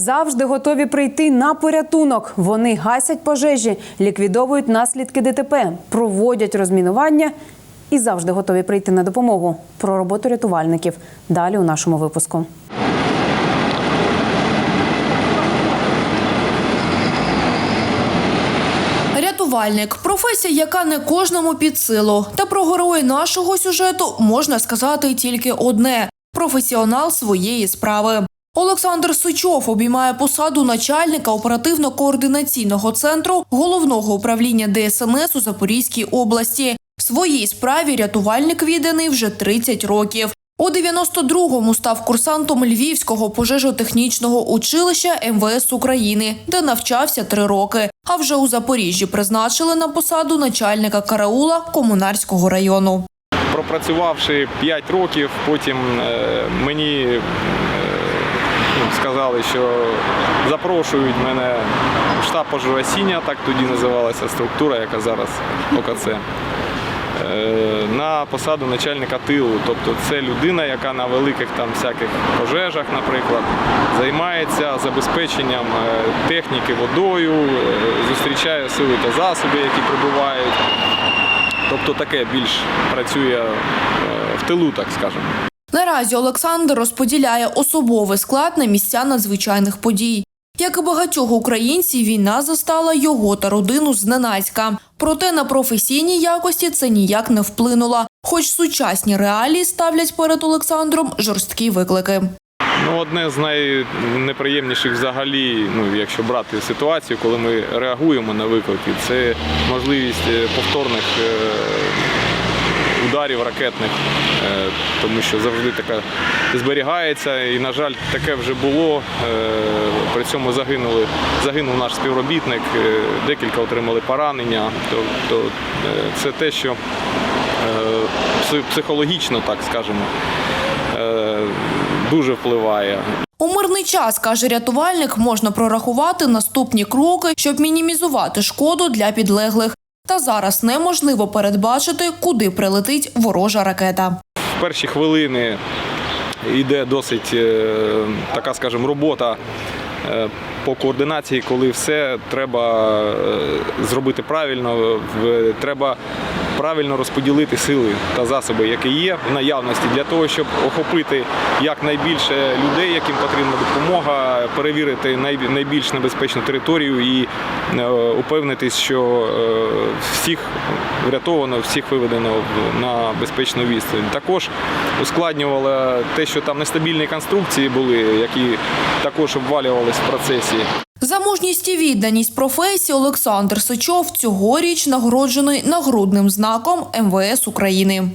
Завжди готові прийти на порятунок. Вони гасять пожежі, ліквідовують наслідки ДТП, проводять розмінування і завжди готові прийти на допомогу. Про роботу рятувальників далі у нашому випуску. Рятувальник професія, яка не кожному під силу. Та про герої нашого сюжету можна сказати тільки одне: професіонал своєї справи. Олександр Сичов обіймає посаду начальника оперативно-координаційного центру головного управління ДСНС у Запорізькій області. В своїй справі рятувальник відданий вже 30 років. У 92-му став курсантом Львівського пожежотехнічного училища МВС України, де навчався три роки. А вже у Запоріжжі призначили на посаду начальника караула Комунарського району. пропрацювавши 5 років, потім е, мені е, сказали, що запрошують мене в штаб пожежогасіння, так тоді називалася структура, яка зараз ОКЦ. е, На посаду начальника тилу, тобто це людина, яка на великих там всяких пожежах, наприклад, займається забезпеченням е, техніки водою, е, зустрічає сили та засоби, які прибувають. Тобто таке більш працює в тилу, так скажемо. Наразі Олександр розподіляє особовий склад на місця надзвичайних подій. Як і багатьох українців, війна застала його та родину зненацька. Проте на професійні якості це ніяк не вплинуло. Хоч сучасні реалії ставлять перед Олександром жорсткі виклики. Ну, одне з найнеприємніших взагалі, ну якщо брати ситуацію, коли ми реагуємо на виклики, це можливість е, повторних е, ударів ракетних, е, тому що завжди така зберігається. І, на жаль, таке вже було. Е, При цьому загинули, загинув наш співробітник, е, декілька отримали поранення. Тобто це те, що психологічно, так скажемо, дуже впливає. У мирний час, каже рятувальник, можна прорахувати наступні кроки, щоб мінімізувати шкоду для підлеглих. Та зараз неможливо передбачити, куди прилетить ворожа ракета. В перші хвилини йде досить е, така, скажімо, робота е, по координації, коли все треба е, зробити правильно, треба правильно розподілити сили та засоби, які є в наявності, для того, щоб охопити якнайбільше людей, яким потрібна допомога, перевірити найбільш небезпечну територію і е, упевнитись, що е, всіх врятовано, всіх виведено на безпечну відстань. Також ускладнювало те, що там нестабільні конструкції були, які також обвалювалися в процесі. За мужність і відданість професії Олександр Сичов цьогоріч нагороджений нагрудним знаком МВС України.